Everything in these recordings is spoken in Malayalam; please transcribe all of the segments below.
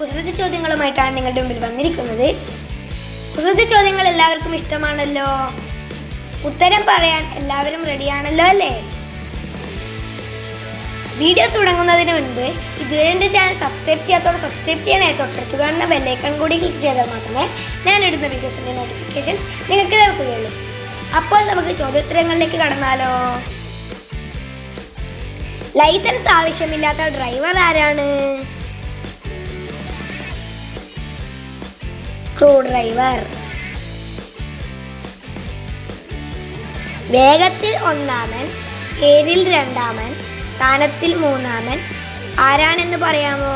കുസൃതി ചോദ്യങ്ങളുമായിട്ടാണ് നിങ്ങളുടെ മുമ്പിൽ വന്നിരിക്കുന്നത്. കുസൃതി ചോദ്യങ്ങൾ എല്ലാവർക്കും ഇഷ്ടമാണല്ലോ? ഉത്തരം പറയാൻ എല്ലാവരും റെഡിയാണല്ലോ അല്ലേ? വീഡിയോ തുടങ്ങുന്നതിന് മുൻപ് ഇതുവരെ എന്റെ ചാനൽ സബ്സ്ക്രൈബ് ചെയ്യാത്തവർ സബ്സ്ക്രൈബ് ചെയ്യണേ. തൊട്ടടുത്ത് കാണുന്ന ബെല്ലൈക്കൺ കൂടി ക്ലിക്ക് ചെയ്താൽ മാത്രമേ ഞാൻ ഇടുന്ന വീഡിയോസിന്റെ നോട്ടിഫിക്കേഷൻസ് നിങ്ങൾക്ക് ലഭിക്കുകയുള്ളൂ അപ്പോൾ നമുക്ക് ചോദ്യോത്തരങ്ങളിലേക്ക് കടന്നാലോ? ലൈസൻസ് ആവശ്യമില്ലാത്ത ഡ്രൈവർ ആരാണ്? Screw driver. വേഗത്തിൽ ഒന്നാമൻ പേരിൽ രണ്ടാമൻ സ്ഥാനത്തിൽ മൂന്നാമൻ. ആരാണെന്ന് പറയാമോ?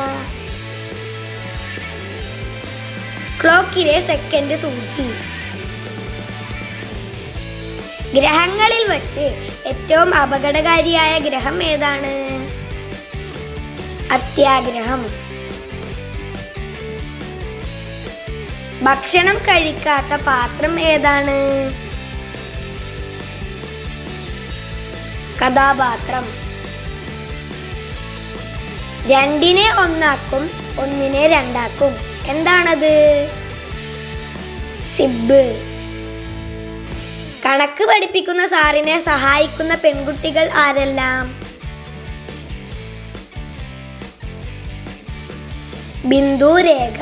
ക്ലോക്കിലെ സെക്കൻഡ് സൂചി. ഗ്രഹങ്ങളിൽ വച്ച് ഏറ്റവും അപകടകാരിയായ ഗ്രഹം ഏതാണ്? അത്യാഗ്രഹം. ഭക്ഷണം കഴിക്കാത്ത പാത്രം ഏതാണ്? കഥാപാത്രം. രണ്ടിനെ ഒന്നാക്കും ഒന്നിനെ രണ്ടാക്കും. എന്താണത്? സിബ്. കണക്ക് പഠിപ്പിക്കുന്ന സാറിനെ സഹായിക്കുന്ന പെൺകുട്ടികൾ ആരെല്ലാം? ബിന്ദു രേഖ.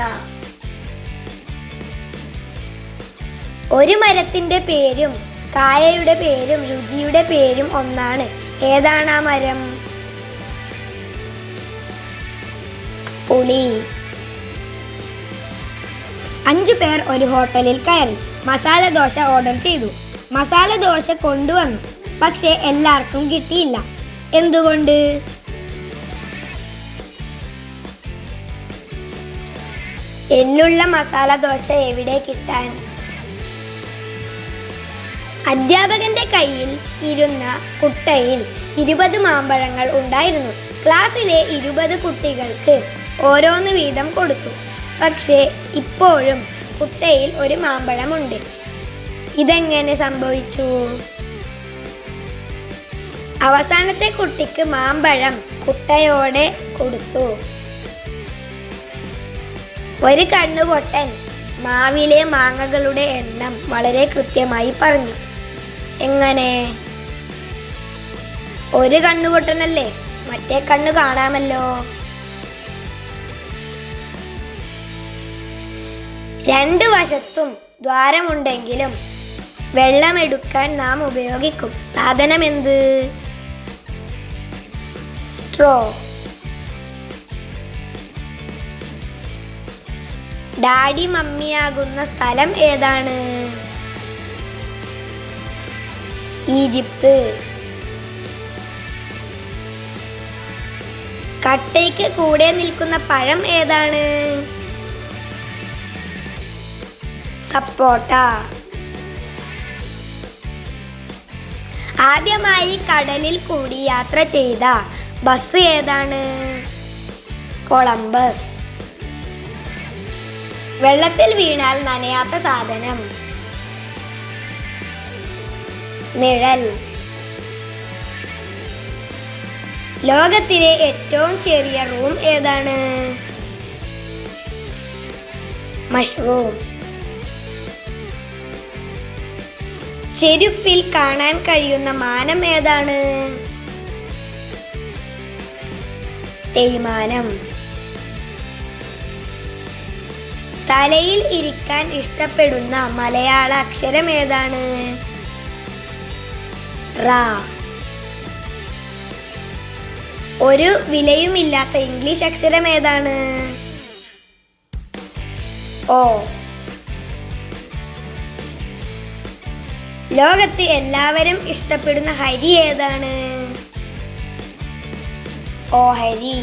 ഒരു മരത്തിന്റെ പേരും കായയുടെ പേരും രുചിയുടെ പേരും ഒന്നാണ്. ഏതാണ് ആ മരം? പുളി അഞ്ചു പേർ ഒരു ഹോട്ടലിൽ കയറി മസാല ദോശ ഓർഡർ ചെയ്തു. മസാല ദോശ കൊണ്ടുവന്നു. പക്ഷെ എല്ലാവർക്കും കിട്ടിയില്ല. എന്തുകൊണ്ട്? എല്ലുള്ള മസാല ദോശ എവിടെ കിട്ടാൻ? അധ്യാപകന്റെ കയ്യിൽ ഇരുന്ന കുട്ടയിൽ ഇരുപത് മാമ്പഴങ്ങൾ ഉണ്ടായിരുന്നു. ക്ലാസ്സിലെ ഇരുപത് കുട്ടികൾക്ക് ഓരോന്ന് വീതം കൊടുത്തു. പക്ഷേ ഇപ്പോഴും കുട്ടയിൽ ഒരു മാമ്പഴമുണ്ട്. ഇതെങ്ങനെ സംഭവിച്ചു? അവസാനത്തെ കുട്ടിക്ക് മാമ്പഴം കുട്ടയോടെ കൊടുത്തു. ഒരു കണ്ണുപൊട്ടൻ മാവിലെ മാങ്ങകളുടെ എണ്ണം വളരെ കൃത്യമായി പറഞ്ഞു. എങ്ങനെ? ഒരു കണ്ണുപൊട്ടനല്ലേ? മറ്റേ കണ്ണ് കാണാമല്ലോ. രണ്ടു വശത്തും ദ്വാരമുണ്ടെങ്കിലും വെള്ളമെടുക്കാൻ നാം ഉപയോഗിക്കും. സാധനം എന്ത് സ്ട്രോ ഡാഡി മമ്മിയാകുന്ന സ്ഥലം ഏതാണ്? ഈജിപ്ത്. കട്ടയ്ക്ക് കൂടെ നിൽക്കുന്ന പഴം ഏതാണ്? സപ്പോട്ട. ആദ്യമായി കടലിൽ കൂടി യാത്ര ചെയ്ത ബസ് ഏതാണ്? കൊളംബസ്. വെള്ളത്തിൽ വീണാൽ നനയാത്ത സാധനം. നിഴൽ. ലോകത്തിലെ ഏറ്റവും ചെറിയ റൂം ഏതാണ്? മഷ്റൂം. ചെരുപ്പിൽ കാണാൻ കഴിയുന്ന മാനം ഏതാണ്? തേയ്മാനം. തലയിൽ ഇരിക്കാൻ ഇഷ്ടപ്പെടുന്ന മലയാള അക്ഷരം ഏതാണ്? റാ. ഒരു വിലയുമില്ലാത്ത ഇംഗ്ലീഷ് അക്ഷരം ഏതാണ്? ഓ ലോകത്ത് എല്ലാവരും ഇഷ്ടപ്പെടുന്ന ഹരി ഏതാണ്? ഓഹരി